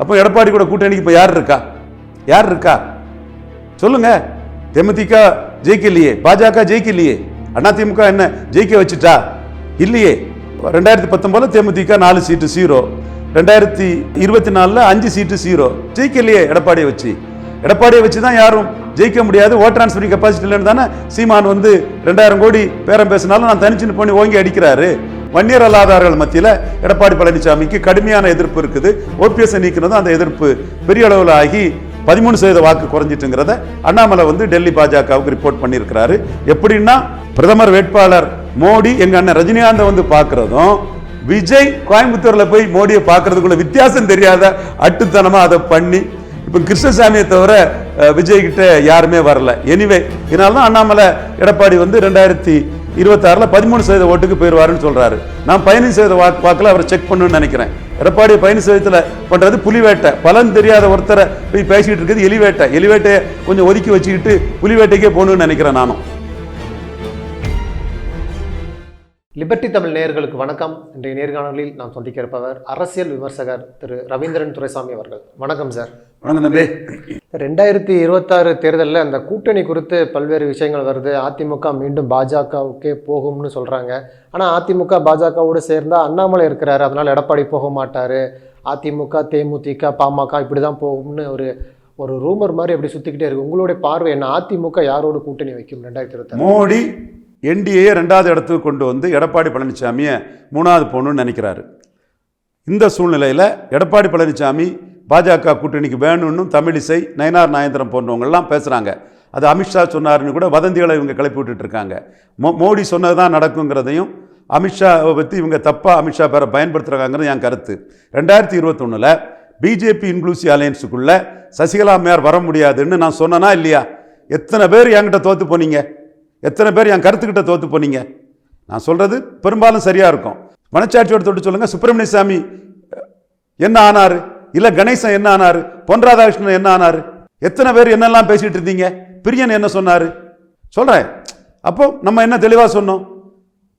அப்போ எடப்பாடி கூட கூட்டணிக்கு இப்போ யார் இருக்கா? யார் இருக்கா? சொல்லுங்க. தேமுதிக ஜெயிக்கலையே. பாஜக ஜெயிக்கலையே. அதிமுக என்ன ஜெயிக்க வச்சுட்டா? இல்லையே. ரெண்டாயிரத்தி பத்தொன்பதுல தேமுதிக நாலு சீட்டு சீரோ ரெண்டாயிரத்தி இருபத்தி நாலுல அஞ்சு சீட்டு சீரோ ஜெயிக்கலையே எடப்பாடியை வச்சு. எடப்பாடியை வச்சு தான் யாரும் ஜெயிக்க முடியாது. ஓட் டிரான்ஸ்ஃபரிங் கெப்பாசிட்டி இல்லைன்னு தானே சீமான் வந்து ரெண்டாயிரம் கோடி பேரம் பேசினாலும் நான் தனிச்சுன்னு பண்ணி ஓங்கி அடிக்கிறாரு. வன்னியர் அல்லாதார்கள் மத்தியில் எடப்பாடி பழனிசாமிக்கு கடுமையான எதிர்ப்பு இருக்குது. ஓபிஎஸ் நீக்கினதும் அந்த எதிர்ப்பு பெரிய அளவில் ஆகி பதிமூணு சதவீத வாக்கு குறைஞ்சிட்டுங்கிறத அண்ணாமலை வந்து டெல்லி பாஜகவுக்கு ரிப்போர்ட் பண்ணியிருக்கிறாரு. எப்படின்னா பிரதமர் வேட்பாளர் மோடி எங்க அண்ணன் ரஜினிகாந்தை வந்து பார்க்கறதும் விஜய் கோயம்புத்தூர்ல போய் மோடியை பார்க்கறதுக்குள்ள வித்தியாசம் தெரியாத அட்டுத்தனமா அதை பண்ணி இப்போ கிருஷ்ணசாமியை தவிர விஜய் கிட்ட யாருமே வரல. எனிவே இதனால தான் அண்ணாமலை எடப்பாடி வந்து ரெண்டாயிரத்தி இருபத்தாறில் பதிமூணு சதவீத ஓட்டுக்கு போயிடுவாருன்னு சொல்றாரு. நான் பதினஞ்சு சதவீத வாக்கு வாக்கில் அவரை செக் பண்ணணும்னு நினைக்கிறேன். எடப்பாடி பதினஞ்சு சதவீதத்தில் பண்றது புலிவேட்டை. பலன் தெரியாத ஒருத்தரை போய் பேசிட்டு இருக்குது எலிவேட்டை. எலிவேட்டையை கொஞ்சம் ஒதுக்கி வச்சுக்கிட்டு புலிவேட்டைக்கே போகணும்னு நினைக்கிறேன் நானும். லிபர்டி தமிழ் நேயர்களுக்கு வணக்கம். இன்றைய நேர்காணலில் நாம் சந்திக்க இருப்பவர் அரசியல் விமர்சகர் திரு ரவீந்திரன் துரைசாமி அவர்கள். வணக்கம் சார் வணக்கம் தம்பி. ரெண்டாயிரத்தி இருபத்தாறு தேர்தலில் அந்த கூட்டணி குறித்து பல்வேறு விஷயங்கள் வருது. அதிமுக மீண்டும் பாஜகவுக்கே போகும்னு சொல்கிறாங்க ஆனால் அதிமுக பாஜகவோடு சேர்ந்தா அண்ணாமலை இருக்கிறாரு. அதனால் எடப்பாடி போக மாட்டார். அதிமுக தேமுதிக பாமக இப்படி தான் போகும்னு ஒரு ஒரு ரூமர் மாதிரி அப்படி சுற்றிக்கிட்டே இருக்கு. உங்களுடைய பார்வை என்ன? அதிமுக யாரோடு கூட்டணி வைக்கும் ரெண்டாயிரத்தி இருபத்தாறு? மோடி என்டிஏ ரெண்டாவது இடத்துக்கு கொண்டு வந்து எடப்பாடி பழனிசாமியை மூணாவது போகணும்னு நினைக்கிறாரு. இந்த சூழ்நிலையில் எடப்பாடி பழனிசாமி பாஜக கூட்டணிக்கு வேணும்னு தமிழிசை நயனார் நாயந்திரம் போன்றவங்கள்லாம் பேசுகிறாங்க அது அமித்ஷா சொன்னாருன்னு கூட வதந்திகளை இவங்க கிளப்பி விட்டுட்டு இருக்காங்க. மோ மோடி சொன்னது தான் நடக்குங்கிறதையும் அமித்ஷாவை பற்றி இவங்க தப்பாக அமித்ஷா பேரை பயன்படுத்துகிறாங்கிறது என் கருத்து. ரெண்டாயிரத்தி இருபத்தொன்னில் பிஜேபி இன்க்ளூசிவ் அலையன்ஸுக்குள்ளே சசிகலா அம்மையார் வர முடியாதுன்னு நான் சொன்னேன்னா இல்லையா? எத்தனை பேர் என்கிட்ட தோற்று போனீங்க? எத்தனை பேர் என் கருத்துக்கிட்ட தோற்று போனீங்க? நான் சொல்கிறது பெரும்பாலும் சரியாக இருக்கும். மனச்சாட்சியோட தொட்டு சொல்லுங்கள் சுப்பிரமணிய சாமி என்ன ஆனார்? இல்லை கணேசன் என்ன ஆனார்? பொன் ராதாகிருஷ்ணன் என்ன ஆனார்? எத்தனை பேர் என்னெல்லாம் பேசிகிட்டு இருந்தீங்க? பிரியன் என்ன சொன்னார்? சொல்கிறேன் அப்போ நம்ம என்ன தெளிவாக சொன்னோம்?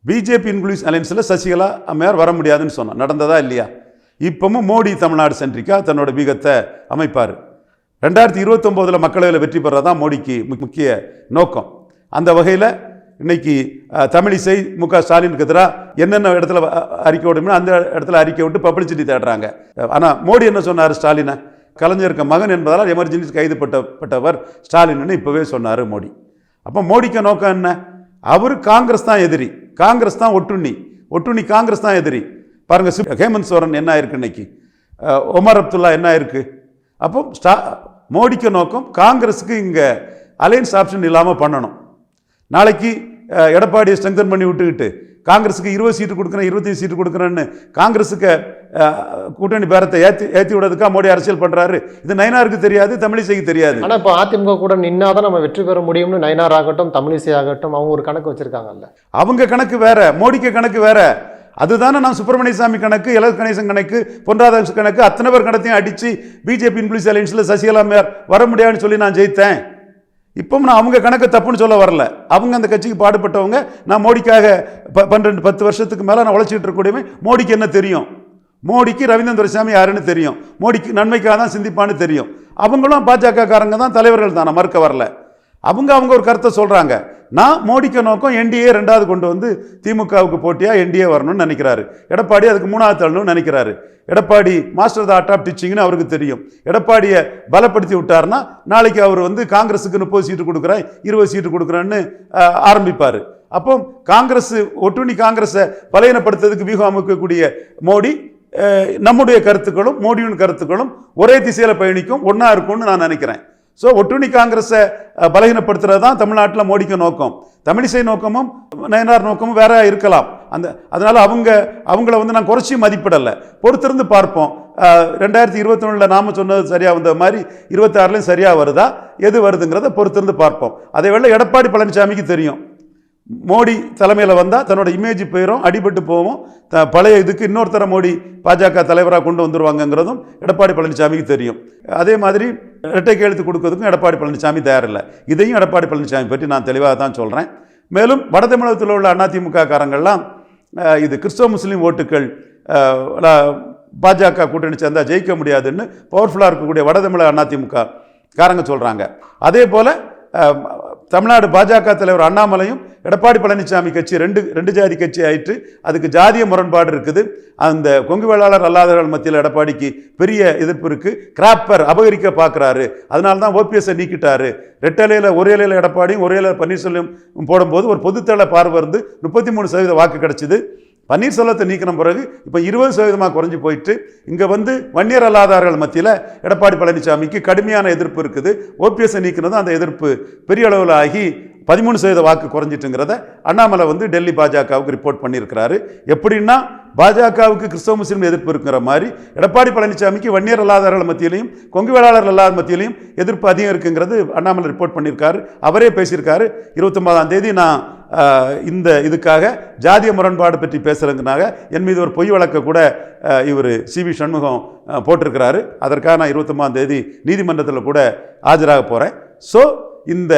பிஜேபி இன்க்ளூஸ் அலையன்ஸில் சசிகலா அம்மையார் வர முடியாதுன்னு சொன்னோம். நடந்ததா இல்லையா? இப்பவும் மோடி தமிழ்நாடு சென்றிக்கா தன்னோட பீகத்தை அமைப்பார். ரெண்டாயிரத்தி இருபத்தொம்போதில் மக்களவையில் வெற்றி பெறதான் மோடிக்கு முக்கிய நோக்கம். அந்த வகையில் இன்னைக்கு தமிழிசை மு க ஸ்டாலினுக்கு எதிராக என்னென்ன இடத்துல அறிக்கை விடணுமோ அந்த இடத்துல அறிக்கை விட்டு பப்ளிசிட்டி தேடுறாங்க. ஆனால் மோடி என்ன சொன்னார் ஸ்டாலினை? கலைஞருக்கு மகன் என்பதால் எமர்ஜென்சி கைதுபட்டப்பட்டவர் ஸ்டாலின்னு இப்போவே சொன்னார் மோடி. அப்போ மோடிக்கு நோக்கம் என்ன? அவர் காங்கிரஸ் தான் எதிரி. காங்கிரஸ் தான் ஒட்டுண்ணி. ஒட்டுண்ணி காங்கிரஸ் தான் எதிரி. பாருங்க சிப்- ஹேமந்த் சோரன் என்ன ஆயிருக்கு இன்னைக்கு? ஒமர் அப்துல்லா என்ன ஆயிருக்கு? அப்போ ஸ்டா மோடிக்கு நோக்கம் காங்கிரஸுக்கு இங்கே அலையன்ஸ் ஆப்ஷன் இல்லாமல் பண்ணணும். நாளைக்கு எடப்பாடியை ஸ்ட்ரெங்தன் பண்ணி விட்டுக்கிட்டு காங்கிரஸுக்கு இருபது சீட்டு கொடுக்குறேன் இருபத்தஞ்சு சீட்டு கொடுக்குறேன்னு காங்கிரஸுக்கு கூட்டணி பேரத்தை ஏற்றி ஏற்றி விடுறதுக்காக மோடி அரசியல் பண்ணுறாரு இது நயனாருக்கு தெரியாது தமிழிசைக்கு தெரியாது. ஆனா இப்போ அதிமுக கூட நின்னாதான் நம்ம வெற்றி பெற முடியும்னு நயனார் ஆகட்டும் தமிழிசை ஆகட்டும் அவங்க ஒரு கணக்கு வச்சிருக்காங்கல்ல. அவங்க கணக்கு வேற மோடிக்கு கணக்கு வேற. அதுதானே நான் சுப்பிரமணிய சாமி கணக்கு எல கணேசன் கணக்கு பொன்ராதாகிருஷ்ணன் கணக்கு அத்தனை பேர் கணத்தையும் அடிச்சு பிஜேபி இன்ஃபுளுஸ் அலையன்ஸில் சசிகலா வர முடியாதுன்னு சொல்லி நான் ஜெயித்தேன். இப்போ நான் அவங்க கணக்கு தப்புன்னு சொல்ல வரல. அவங்க அந்த கட்சிக்கு பாடுபட்டவங்க நான் மோடிக்காக ப பன்னெண்டு பத்து வருஷத்துக்கு மேலே நான் உழைச்சிட்டு இருக்கக்கூடியவன் மோடிக்கு என்ன தெரியும்? மோடிக்கு ரவீந்திரன் துரைசாமி யாருன்னு தெரியும்? மோடிக்கு நன்மைக்காக தான் சிந்திப்பான்னு தெரியும். அவங்களும் பாஜக காரங்க தான் தலைவர்கள் தான் நான் மறுக்க வரல. அவங்க அவங்க ஒரு கருத்தை சொல்கிறாங்க நான் மோடிக்கு நோக்கம் என்டிஏ ரெண்டாவது கொண்டு வந்து திமுகவுக்கு போட்டியாக என்டிஏ வரணும்னு நினைக்கிறாரு. எடப்பாடி அதுக்கு மூணாவது தள்ளணும்னு நினைக்கிறாரு. Edappadi master the art of டீச்சிங்னு அவருக்கு தெரியும். எடப்பாடியை பலப்படுத்தி விட்டாருன்னா நாளைக்கு அவர் வந்து காங்கிரஸுக்கு முப்பது சீட்டு கொடுக்குறேன் இருபது சீட்டு கொடுக்குறேன்னு ஆரம்பிப்பார். அப்போ காங்கிரஸ் ஒட்டுணி காங்கிரஸை பலையனப்படுத்துறதுக்கு வியூகம் அமைக்கக்கூடிய மோடி நம்முடைய கருத்துக்களும் மோடியின் கருத்துக்களும் ஒரே திசையில் பயணிக்கும் ஒன்றா இருக்கும்னு நான் நினைக்கிறேன். ஸோ ஒட்டுணி காங்கிரஸை பலகீனப்படுத்துறது தான் தமிழ்நாட்டில் மோடிக்கு நோக்கம். தமிழிசை நோக்கமும் நயனார் நோக்கமும் வேற இருக்கலாம். அந்த அதனால் அவங்க அவங்கள வந்து நான் குறைச்சி மதிப்பிடலை. பொறுத்திருந்து பார்ப்போம். ரெண்டாயிரத்தி இருபத்தொன்னில் நாம சொன்னது சரியாக வந்த மாதிரி இருபத்தாறுலையும் சரியாக வருதா? எது வருதுங்கிறத பொறுத்திருந்து பார்ப்போம். அதே வேளை எடப்பாடி பழனிசாமிக்கு தெரியும். மோடி தலைமையில் வந்தால் தன்னோட இமேஜ் போயிடும் அடிபட்டு போவோம். த பழைய இதுக்கு இன்னொருத்தர மோடி பாஜக தலைவராக கொண்டு வந்துருவாங்கங்கிறதும் எடப்பாடி பழனிசாமிக்கு தெரியும். அதே மாதிரி இரட்டை கையெழுத்து கொடுக்கறதுக்கும் எடப்பாடி பழனிசாமி தயாரில்லை. இதையும் எடப்பாடி பழனிசாமி பற்றி நான் தெளிவாக தான் சொல்கிறேன் மேலும் வட தமிழகத்தில் உள்ள அதிமுக காரங்கள்லாம் இது கிறிஸ்தவ முஸ்லீம் ஓட்டுக்கள் பாஜக கூட்டணி சேர்ந்தால் ஜெயிக்க முடியாதுன்னு பவர்ஃபுல்லாக இருக்கக்கூடிய வடதமிழக அதிமுக காரங்க சொல்கிறாங்க அதே போல் தமிழ்நாடு பாஜக தலைவர் அண்ணாமலையும் எடப்பாடி பழனிசாமி கட்சி ரெண்டு ரெண்டு ஜாதி கட்சி ஆயிற்று. அதுக்கு ஜாதிய முரண்பாடு இருக்குது. அந்த கொங்கு வேளாளர் அல்லாதவர்கள் மத்தியில் எடப்பாடிக்கு பெரிய எதிர்ப்பு இருக்குது கிராப்பர் அபகரிக்க பார்க்குறாரு. அதனால தான் ஓபிஎஸ்ஸை நீக்கிட்டாரு. ரெட்டலையில் ஒரே இலையில் எடப்பாடியும் ஒரே இலையில் பன்னீர்செல்வம் போடும்போது ஒரு பொதுத்தள பார்வை இருந்து முப்பத்தி மூணு சதவீத வாக்கு கிடச்சிது. பன்னீர்செல்வத்தை நீக்கின பிறகு இப்போ இருபது சதவீதமாக குறைஞ்சி போயிட்டு இங்கே வந்து வன்னியர் அல்லாதார்கள் மத்தியில் எடப்பாடி பழனிசாமிக்கு கடுமையான எதிர்ப்பு இருக்குது. ஓபிஎஸ்ஸை நீக்கினது அந்த எதிர்ப்பு பெரிய அளவில் ஆகி பதிமூணு சதவீத வாக்கு குறைஞ்சிட்டுங்கிறத அண்ணாமலை வந்து டெல்லி பாஜகவுக்கு ரிப்போர்ட் பண்ணியிருக்கிறாரு. எப்படின்னா பாஜகவுக்கு கிறிஸ்தவ முஸ்லீம் எதிர்ப்பு இருக்கிற மாதிரி எடப்பாடி பழனிசாமிக்கு வன்னியர் அல்லாதார்கள் மத்தியிலையும் கொங்கு வேளாளர் அல்லாத மத்தியிலையும் எதிர்ப்பு அதிகம் இருக்குங்கிறது அண்ணாமலை ரிப்போர்ட் பண்ணியிருக்காரு. அவரே பேசியிருக்காரு. இருபத்தொன்பதாம் தேதி நான் இந்த இதுக்காக ஜாதிய முரண்பாடு பற்றி பேசுகிறதுனாக என் மீது ஒரு பொய் வழக்க கூட இவர் சி வி சண்முகம் போட்டிருக்கிறாரு. அதற்காக நான் இருபத்தொம்பதாம் தேதி நீதிமன்றத்தில் கூட ஆஜராக போகிறேன் ஸோ இந்த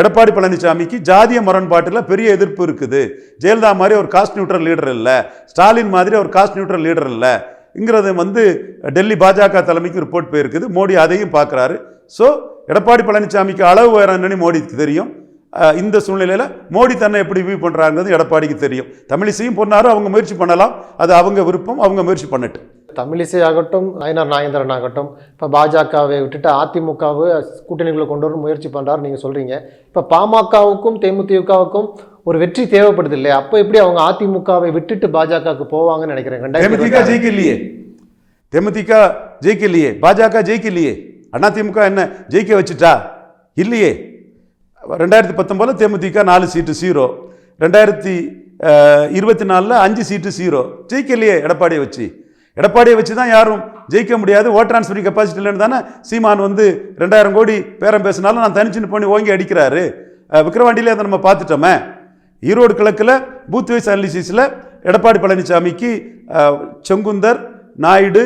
எடப்பாடி பழனிசாமிக்கு ஜாதிய முரண்பாட்டில் பெரிய எதிர்ப்பு இருக்குது. ஜெயலலிதா மாதிரி ஒரு காஸ்ட் நியூட்ரல் லீடர் இல்லை. ஸ்டாலின் மாதிரி ஒரு காஸ்ட் நியூட்ரல் லீடர் இல்லைங்கிறது வந்து டெல்லி பாஜக தலைமைக்கு ரிப்போர்ட் போயிருக்குது. மோடி அதையும் பார்க்குறாரு. ஸோ எடப்பாடி பழனிசாமிக்கு அளவு உயரம்னு மோடிக்கு தெரியும். இந்த சூழ்நிலையில் மோடி தன்னை எப்படி வியூ பண்ணுறாங்கிறது எடப்பாடிக்கு தெரியும். தமிழிசையும் பொண்ணாரும் அவங்க முயற்சி பண்ணலாம். அது அவங்க விருப்பம் அவங்க முயற்சி பண்ணட்டும் தமிழிசை ஆகட்டும் நயனார் நாகேந்திரன் ஆகட்டும் இப்போ பாஜகவை விட்டுட்டு அதிமுகவை கூட்டணிக்குள்ள கொண்டு வர முயற்சி பண்ணுறாரு நீங்கள் சொல்கிறீங்க இப்போ பாமகவுக்கும் தேமுதிகவுக்கும் ஒரு வெற்றி தேவைப்படுது இல்லையா? அப்போ எப்படி அவங்க அதிமுகவை விட்டுட்டு பாஜகவுக்கு போவாங்கன்னு நினைக்கிறேன் தேமுதிக ஜெயிக்கலையே. தேமுதிக ஜெயிக்கலையே. பாஜக ஜெயிக்கலையே. அதிமுக என்ன ஜெயிக்க வச்சுட்டா? இல்லையே. ரெண்டாயிரத்தி பத்தொம்போதில் தேமுதிக நாலு சீட்டு ஜீரோ ரெண்டாயிரத்தி இருபத்தி நாலில் அஞ்சு சீட்டு ஜீரோ ஜெயிக்கலையே எடப்பாடியை வச்சு. எடப்பாடியை வச்சு தான் யாரும் ஜெயிக்க முடியாது. ஓட் டிரான்ஸ்ஃபரிங் கெப்பாசிட்டி இல்லைன்னு தானே சீமான் வந்து ரெண்டாயிரம் கோடி பேரம் பேசினாலும் நான் தனிச்சுன்னு பண்ணி ஓங்கி அடிக்கிறாரு. விக்ரவாண்டியிலே அதை நம்ம பார்த்துட்டோமே. ஈரோடு கிழக்கில் பூத் வைஸ் அனாலிசிஸில் எடப்பாடி பழனிசாமிக்கு செங்குந்தர் நாயுடு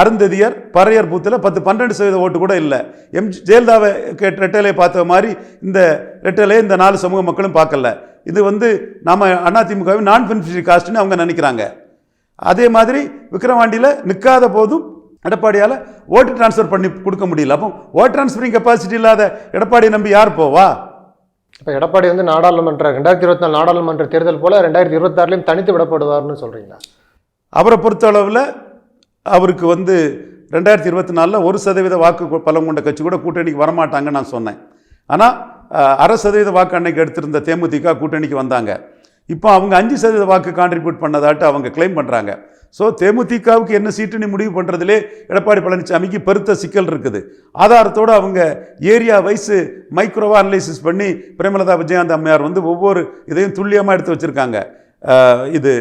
அருந்ததியர் பறையர் பூத்தில் பத்து பன்னெண்டு சதவீத ஓட்டு கூட இல்லை. எம் ஜெயலலிதாவை ரெட்டலை பார்த்த மாதிரி இந்த ரெட்டலையை இந்த நாலு சமூக மக்களும் பார்க்கல. இது வந்து நம்ம அதிமுகவை நான் பெனிஃபிஷரி காஸ்ட்னு அவங்க நினைக்கிறாங்க. அதே மாதிரி விக்கிரவாண்டியில் நிற்காத போதும் எடப்பாடியால் ஓட்டு டிரான்ஸ்ஃபர் பண்ணி கொடுக்க முடியல. அப்போ ஓட் டிரான்ஸ்ஃபரிங் கெப்பாசிட்டி இல்லாத எடப்பாடியை நம்பி யார் போவா? இப்போ எடப்பாடி வந்து நாடாளுமன்ற ரெண்டாயிரத்தி இருபத்தி நாலு நாடாளுமன்ற தேர்தல் போல ரெண்டாயிரத்தி இருபத்தாறுலையும் தனித்து விடப்படுவார்னு சொல்கிறீங்களா அவரை பொறுத்தளவில் அவருக்கு வந்து ரெண்டாயிரத்தி இருபத்தி நாலில் ஒரு சதவீத வாக்கு பலம் கொண்ட கட்சி கூட கூட்டணிக்கு வரமாட்டாங்கன்னு நான் சொன்னேன். ஆனால் அரை சதவீத வாக்கு அன்னைக்கு எடுத்திருந்த தேமுதிக கூட்டணிக்கு வந்தாங்க. இப்போ அவங்க அஞ்சு சதவீத வாக்கு கான்ட்ரிபியூட் பண்ணதாட்டு அவங்க கிளைம் பண்ணுறாங்க ஸோ தேமுதிகவுக்கு என்ன சீட்டுன்னு முடிவு பண்ணுறதுலே எடப்பாடி பழனிசாமிக்கு பெருத்த சிக்கல் இருக்குது. ஆதாரத்தோடு அவங்க ஏரியா வைஸ் மைக்ரோவா அனலைசிஸ் பண்ணி பிரேமலதா விஜயகாந்த் அம்மையார் வந்து ஒவ்வொரு இதையும் துல்லியமாக எடுத்து வச்சுருக்காங்க. இது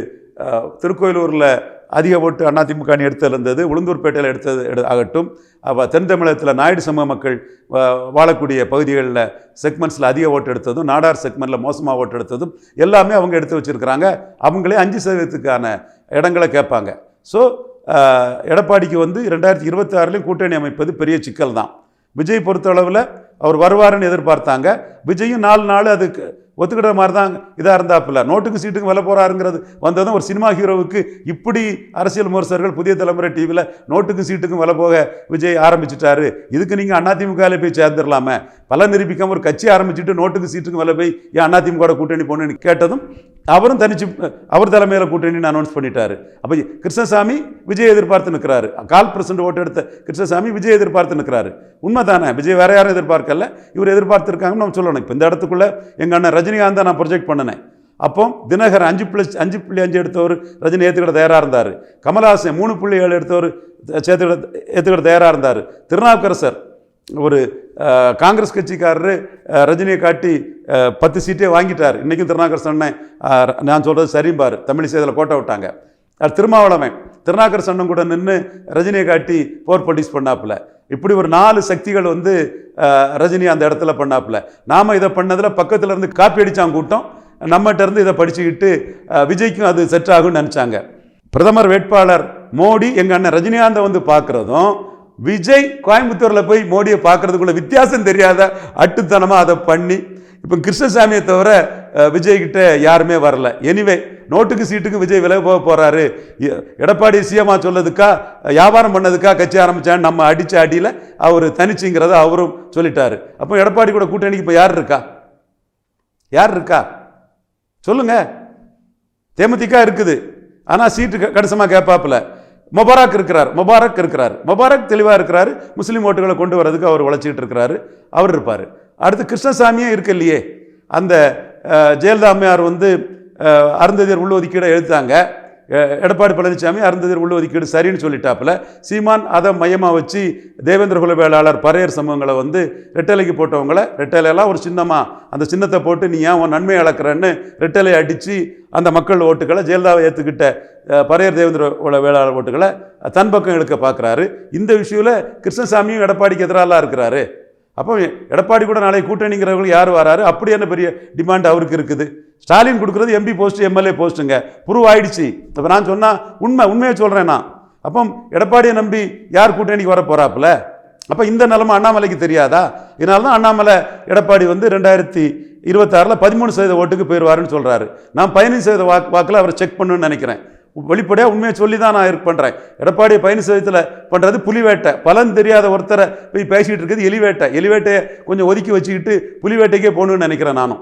திருக்கோயிலூரில் அதிக ஓட்டு அதிமுக அணி எடுத்தது இருந்தது உளுந்தூர்பேட்டையில் எடுத்தது எடு ஆகட்டும். அப்போ தென் தமிழகத்தில் நாயுடு சமூக மக்கள் வா- வாழக்கூடிய பகுதிகளில் செக்மெண்ட்ஸில் அதிக ஓட்டு எடுத்ததும் நாடார் செக்மெண்ட்டில் மோசமாக ஓட்டு எடுத்ததும் எல்லாமே அவங்க எடுத்து வச்சுருக்கிறாங்க. அவங்களே அஞ்சு சதவீதத்துக்கான இடங்களை கேட்பாங்க. ஸோ எடப்பாடிக்கு வந்து ரெண்டாயிரத்தி இருபத்தி ஆறுலேயும் கூட்டணி அமைப்பது பெரிய சிக்கல் தான் விஜய் பொறுத்தளவில் அவர் வருவாருன்னு எதிர்பார்த்தாங்க. விஜயும் நாலு நாள் அதுக்கு ஒத்துக்கிற மாதிரி தான் இதாக இருந்தாப்புல. நோட்டுக்கு சீட்டுக்கு வில போகிறாருங்கிறது வந்ததும் ஒரு சினிமா ஹீரோவுக்கு இப்படி அரசியல் விமர்சகர்கள் புதிய தலைமுறை டிவியில் நோட்டுக்கும் சீட்டுக்கும் வில போக விஜய் ஆரம்பிச்சிட்டாரு. இதுக்கு நீங்கள் அதிமுகவில் போய் சேர்ந்துடலாமே. பல நிரூபிக்காமல் ஒரு கட்சி ஆரம்பிச்சுட்டு நோட்டுக்கு சீட்டுக்கும் வில போய் ஏன் அதிமுக கூட்டணி போகணுன்னு கேட்டதும் அவரும் தனிச்சு அவர் தலைமையில் கூட்டணின்னு அனௌன்ஸ் பண்ணிட்டாரு. அப்போ கிருஷ்ணசாமி விஜய் எதிர்பார்த்து நிற்கிறாரு கால் பர்சன்ட் ஓட்டு எடுத்த கிருஷ்ணசாமி விஜய் எதிர்பார்த்து நிற்கிறாரு உண்மை தானே விஜய் வேற யாரும் எதிர்பார்க்கல. இவர் எதிர்பார்த்துருக்காங்கன்னு நம்ம சொல்லணும். இப்போ இந்த இடத்துக்குள்ளே எங்கள் அண்ணன் ரஜினிகாந்தை நான் ப்ரொஜெக்ட் பண்ணினேன். அப்போ தினகர் அஞ்சு புள்ளி அஞ்சு புள்ளி அஞ்சு எடுத்தவர் ரஜினி ஏற்றுக்கிட தயாராக இருந்தார். கமல்ஹாசன் மூணு புள்ளி ஏழு எடுத்தவர் சேர்த்துக்கிட ஏற்றுக்கிட தயாராக இருந்தார். திருநாவுக்கரசர் ஒரு காங்கிரஸ் கட்சிக்காரரு ரஜினியை காட்டி பத்து சீட்டே வாங்கிட்டார். இன்றைக்கும் திருநாகர் சொன்னேன் நான் சொல்கிறது சரிம்பார். தமிழிசை கோட்டை விட்டாங்க. அது திருமாவளவன். திருநாவுக்கரசர் அண்ணன் கூட நின்று ரஜினியை காட்டி போர் பொலிட்டிக்ஸ் பண்ணாப்புல. இப்படி ஒரு நாலு சக்திகள் வந்து ரஜினி அந்த இடத்துல பண்ணாப்புல. நாம் இதை பண்ணதில் பக்கத்தில் இருந்து காப்பி அடித்தான் கூட்டம். நம்மகிட்ட இருந்து இதை படிச்சுக்கிட்டு விஜய்க்கும் அது செட் ஆகும்னு நினச்சாங்க. பிரதமர் வேட்பாளர் மோடி எங்கள் அண்ணன் ரஜினிகாந்தை வந்து பார்க்குறதும் விஜய் கோயம்புத்தூரில் போய் மோடியை பார்க்குறதுக்குள்ள வித்தியாசம் தெரியாத அட்டுத்தனமாக அதை பண்ணி இப்போ கிருஷ்ணசாமியை தவிர விஜய்கிட்ட விஜய் யாருமே வரல. எனிவே நோட்டுக்கு சீட்டுக்கு விஜய் விலக போக போகிறாரு எ- எடப்பாடி சிஎம்மா சொல்லதுக்கா வியாபாரம் பண்ணதுக்கா கட்சி ஆரம்பித்தான்னு நம்ம அடித்த அடியில் அவர் தனிச்சுங்கிறத அவரும் சொல்லிட்டாரு. அப்போ எடப்பாடி கூட கூட்டணிக்கு இப்போ யார் இருக்கா? யார் இருக்கா? சொல்லுங்க. தேமுதிக இருக்குது. ஆனால் சீட்டு கடைசமாக கேட்பாப்புல முபாரக் இருக்கிறார் முபாரக் இருக்கிறார். முபாரக் தெளிவாக இருக்கிறாரு. முஸ்லீம் ஓட்டுகளை கொண்டு வரதுக்கு அவர் உழைச்சிக்கிட்டு இருக்கிறாரு. அவர் இருப்பார். அடுத்து கிருஷ்ணசாமியும் இருக்கு இல்லையே. அந்த ஜெயலலிதா அம்மையார் வந்து அருந்ததியர் உள்ளொதுக்கீடை எழுத்தாங்க எடப்பாடி பழனிசாமி அருந்ததியர் உள்ளொதுக்கீடு சரின்னு சொல்லிட்டாப்புல. சீமான் அதை மையமாக வச்சு தேவேந்திர குல வேளாளர் பறையர் சமூகங்களை வந்து ரெட்டலைக்கு போட்டவங்கள ரெட்டலையெல்லாம் ஒரு சின்னமாக அந்த சின்னத்தை போட்டு நீ ஏன் உன் நன்மையை அளக்குறேன்னு ரெட்டலை அடித்து அந்த மக்கள் ஓட்டுகளை ஜெயலலிதாவை ஏற்றுக்கிட்ட பறையர் தேவேந்திர குல வேளாளர் ஓட்டுகளை தன் பக்கம் எடுக்க பார்க்குறாரு இந்த விஷயத்தில் கிருஷ்ணசாமியும் எடப்பாடிக்கு எதிராலாம் இருக்கிறாரு. அப்போ எடப்பாடி கூட நாளைக்கு கூட்டணிங்கிறவங்களுக்கு யார் வராரு? அப்படி என்ன பெரிய டிமாண்ட் அவருக்கு இருக்குது? ஸ்டாலின் கொடுக்குறது எம்பி போஸ்ட்டு எம்எல்ஏ போஸ்ட்டுங்க ப்ரூவ் ஆயிடுச்சு. இப்போ நான் சொன்னால் உண்மை உண்மையை சொல்கிறேன் நான். அப்போ எடப்பாடியை நம்பி யார் கூட்டணிக்கு வர போகிறாப்புல அப்போ இந்த நிலமை அண்ணாமலைக்கு தெரியாதா? இதனால தான் அண்ணாமலை எடப்பாடி வந்து ரெண்டாயிரத்தி இருபத்தாறில் பதிமூணு சதவீத ஓட்டுக்கு போயிடுவாருன்னு சொல்கிறாரு நான் பதினஞ்சு சதவீத வாக்கு வாக்கில் அவரை செக் பண்ணுன்னு நினைக்கிறேன். வெளிப்படையாக உண்மையை சொல்லி தான் நான் இது பண்ணுறேன் எடப்பாடி பயணி சதவீதத்தில் பண்ணுறது புலிவேட்டை. பலன் தெரியாத ஒருத்தரை போய் பேசிகிட்டு இருக்கிறது எலிவேட்டை. எலிவேட்டையை கொஞ்சம் ஒதுக்கி வச்சுக்கிட்டு புலிவேட்டைக்கே போகணுன்னு நினைக்கிறேன் நானும்.